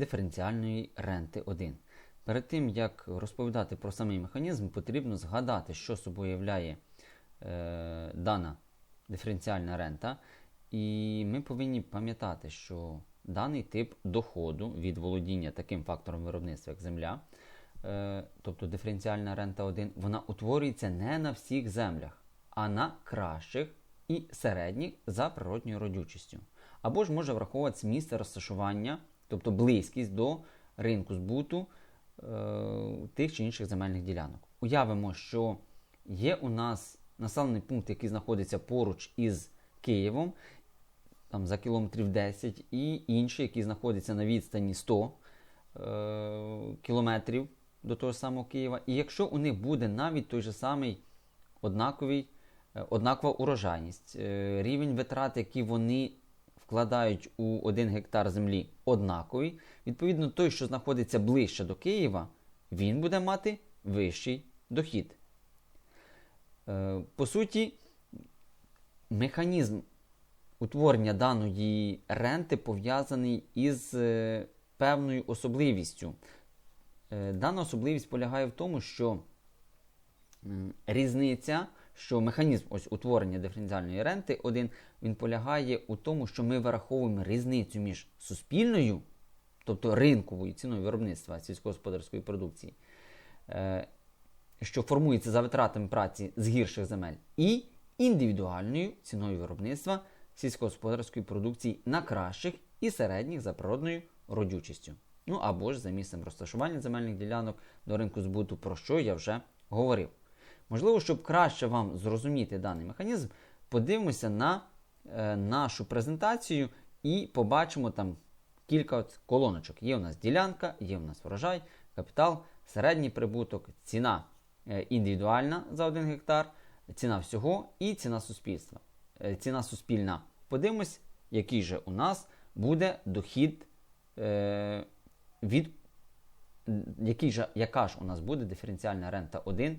диференціальної ренти 1. Перед тим, як розповідати про самий механізм, потрібно згадати, що собою являє е, дана диференціальна рента. І ми повинні пам'ятати, що даний тип доходу від володіння таким фактором виробництва, як земля, е, тобто диференціальна рента 1, вона утворюється не на всіх землях, а на кращих і середніх за природньою родючістю. Або ж може враховуватися місце розташування, тобто близькість до ринку збуту е, тих чи інших земельних ділянок. Уявимо, що є у нас населений пункт, який знаходиться поруч із Києвом, там за кілометрів 10, і інший, який знаходиться на відстані 100 е, кілометрів до того самого Києва. І якщо у них буде навіть той же самий однаковий, е, однакова урожайність, е, рівень витрат, які вони вкладають у 1 гектар землі, однаковий, відповідно, той, що знаходиться ближче до Києва, він буде мати вищий дохід. Е, По суті, механізм утворення даної ренти пов'язаний із е, певною особливістю. Е, Дана особливість полягає в тому, що різниця, що механізм ось утворення диференціальної ренти один, він полягає у тому, що ми вираховуємо різницю між суспільною, тобто ринковою ціною виробництва сільськогосподарської продукції, е, що формується за витратами праці з гірших земель, і індивідуальною ціною виробництва сільськогосподарської продукції на кращих і середніх за природною родючістю. Ну або ж за місцем розташування земельних ділянок до ринку збуту, про що я вже говорив. Можливо, щоб краще вам зрозуміти даний механізм, подивимося на е, нашу презентацію і побачимо там кілька от колоночок. Є у нас ділянка, є у нас врожай, капітал, середній прибуток, ціна е, індивідуальна за 1 гектар, ціна всього і ціна суспільства. Е, ціна суспільна. Подивимось, який же у нас буде дохід е, від який же, яка ж у нас буде диференціальна рента 1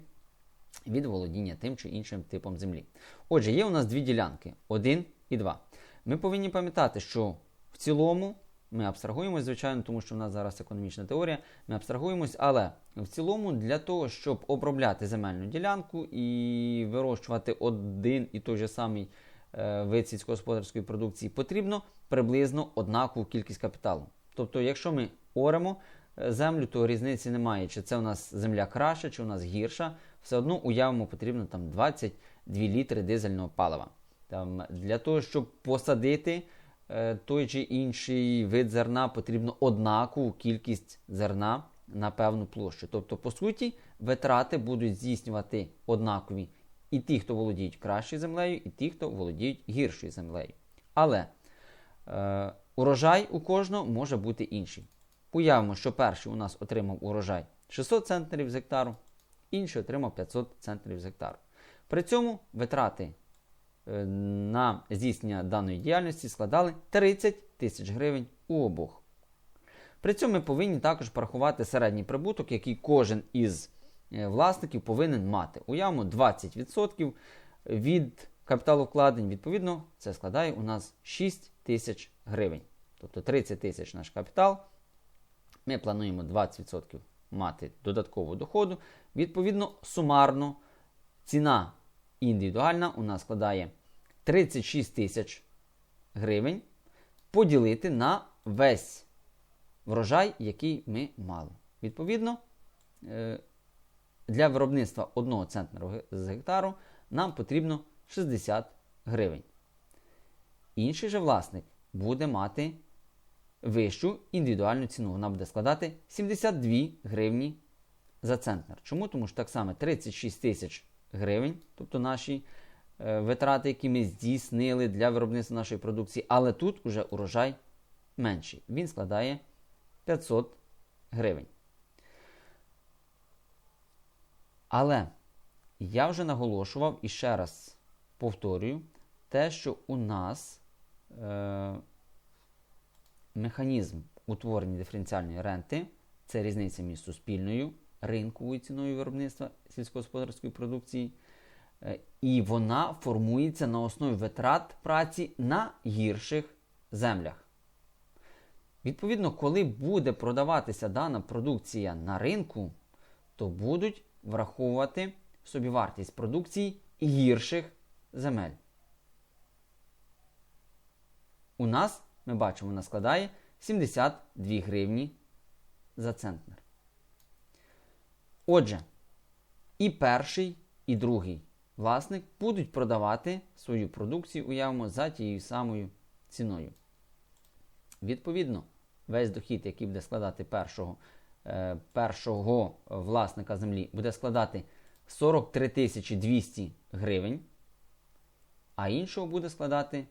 від володіння тим чи іншим типом землі. Отже, є у нас дві ділянки 1 і 2. Ми повинні пам'ятати, що в цілому ми абстрагуємось, звичайно, тому що в нас зараз економічна теорія, ми абстрагуємось, але в цілому для того, щоб обробляти земельну ділянку і вирощувати один і той же самий е, вид сільськогосподарської продукції, потрібно приблизно однакову кількість капіталу. Тобто, якщо ми оремо е, землю, то різниці немає, чи це у нас земля краща, чи у нас гірша. Все одно уявимо, потрібно там 22 літри дизельного палива. Там, Для того, щоб посадити е, той чи інший вид зерна, потрібно однакову кількість зерна на певну площу. Тобто, по суті, витрати будуть здійснювати однакові і ті, хто володіють кращою землею, і ті, хто володіють гіршою землею. Але е, урожай у кожного може бути інший. Уявимо, що перший у нас отримав урожай 600 центнерів з гектару, інший отримав 500 центнерів з гектару. При цьому витрати е, на здійснення даної діяльності складали 30 тисяч гривень у обох. При цьому ми повинні також порахувати середній прибуток, який кожен із е, власників повинен мати. Уявимо 20% від капіталу вкладень, відповідно, це складає у нас 6 тисяч гривень. Тобто 30 тисяч наш капітал. Ми плануємо 20% мати додаткового доходу. Відповідно, сумарно ціна індивідуальна у нас складає 36 тисяч гривень поділити на весь врожай, який ми мали. Відповідно, е, для виробництва 1 центнера з гектару нам потрібно 60 гривень. Інший же власник буде мати вищу індивідуальну ціну. Вона буде складати 72 гривні за центнер. Чому? Тому що так само 36 тисяч гривень, тобто наші е, витрати, які ми здійснили для виробництва нашої продукції, але тут уже урожай менший. Він складає 500 гривень. Але я вже наголошував і ще раз повторюю, те, що у нас е, механізм утворення диференціальної ренти це різниця між суспільною ринковою ціною виробництва сільськогосподарської продукції, е, і вона формується на основі витрат праці на гірших землях. Відповідно, коли буде продаватися дана продукція на ринку, то будуть враховувати собівартість продукції гірших земель. У нас, ми бачимо, вона складає 72 гривні за центнер. Отже, і перший, і другий власник будуть продавати свою продукцію, уявимо, за тією самою ціною. Відповідно, весь дохід, який буде складати першого, е, першого власника землі, буде складати 43 200 гривень, а іншого буде складати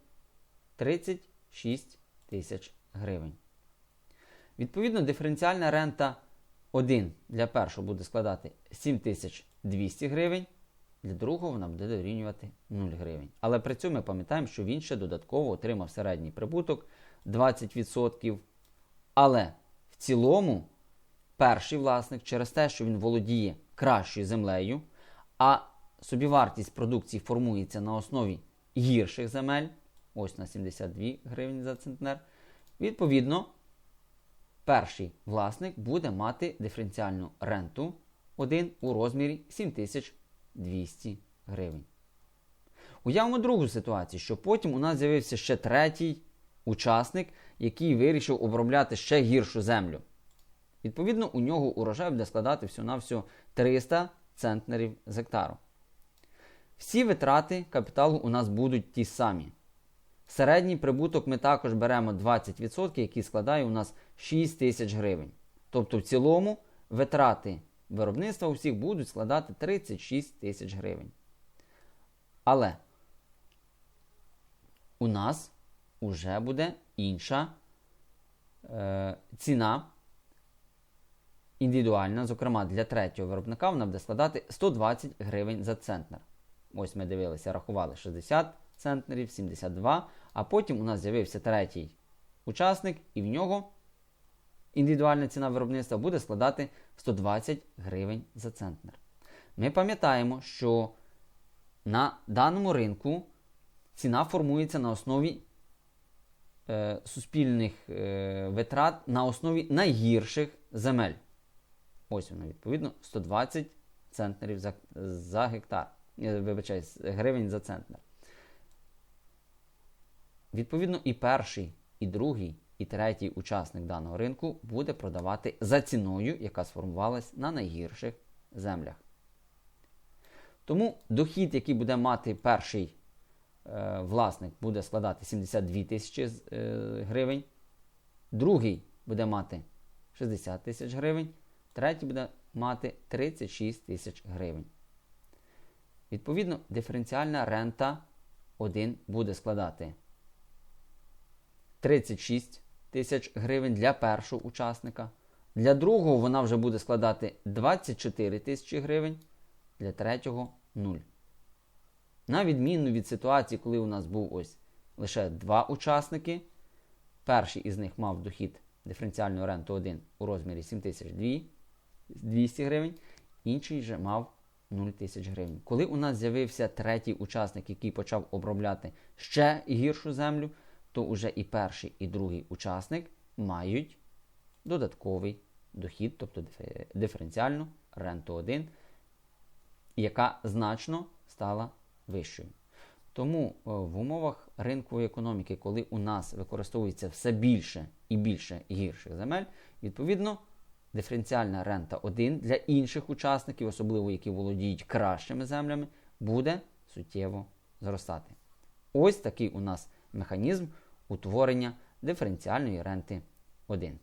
36 тисяч гривень. Відповідно, диференціальна рента 1 для першого буде складати 7200 гривень, для другого вона буде дорівнювати 0 гривень. Але при цьому ми пам'ятаємо, що він ще додатково отримав середній прибуток 20%. Але в цілому перший власник через те, що він володіє кращою землею, а собівартість продукції формується на основі гірших земель, ось на 72 гривні за центнер, відповідно, перший власник буде мати диференціальну ренту 1 у розмірі 7200 гривень. Уявимо другу ситуацію, що потім у нас з'явився ще третій учасник, який вирішив обробляти ще гіршу землю. Відповідно, у нього урожай буде складати всього-навсього 300 центнерів з гектару. Всі витрати капіталу у нас будуть ті самі. Середній прибуток ми також беремо 20%, який складає у нас 6 тисяч гривень. Тобто, в цілому витрати виробництва у всіх будуть складати 36 тисяч гривень. Але у нас вже буде інша е, ціна індивідуальна, зокрема для третього виробника, вона буде складати 120 гривень за центнер. Ось ми дивилися, рахували 60 центнерів, 72. А потім у нас з'явився третій учасник, і в нього індивідуальна ціна виробництва буде складати 120 гривень за центнер. Ми пам'ятаємо, що на даному ринку ціна формується на основі е, суспільних е, витрат на основі найгірших земель. Ось воно, відповідно, 120 центнерів за, за гектар. Е, Вибачаюсь, гривень за центнер. Відповідно, і перший, і другий, і третій учасник даного ринку буде продавати за ціною, яка сформувалась на найгірших землях. Тому дохід, який буде мати перший е, власник, буде складати 72 тисячі е, гривень, другий буде мати 60 тисяч гривень, третій буде мати 36 тисяч гривень. Відповідно, диференціальна рента 1 буде складати 36 тисяч гривень для першого учасника. Для другого вона вже буде складати 24 тисячі гривень, для третього 0. На відміну від ситуації, коли у нас був ось лише два учасники. Перший із них мав дохід диференціальної ренту 1 у розмірі 7200 гривень, інший же мав 0 тисяч гривень. Коли у нас з'явився третій учасник, який почав обробляти ще гіршу землю, то вже і перший, і другий учасник мають додатковий дохід, тобто диференціальну ренту 1, яка значно стала вищою. Тому е, в умовах ринкової економіки, коли у нас використовується все більше і більше гірших земель, відповідно, диференціальна рента 1 для інших учасників, особливо які володіють кращими землями, буде суттєво зростати. Ось такий у нас механізм утворення диференціальної ренти 1.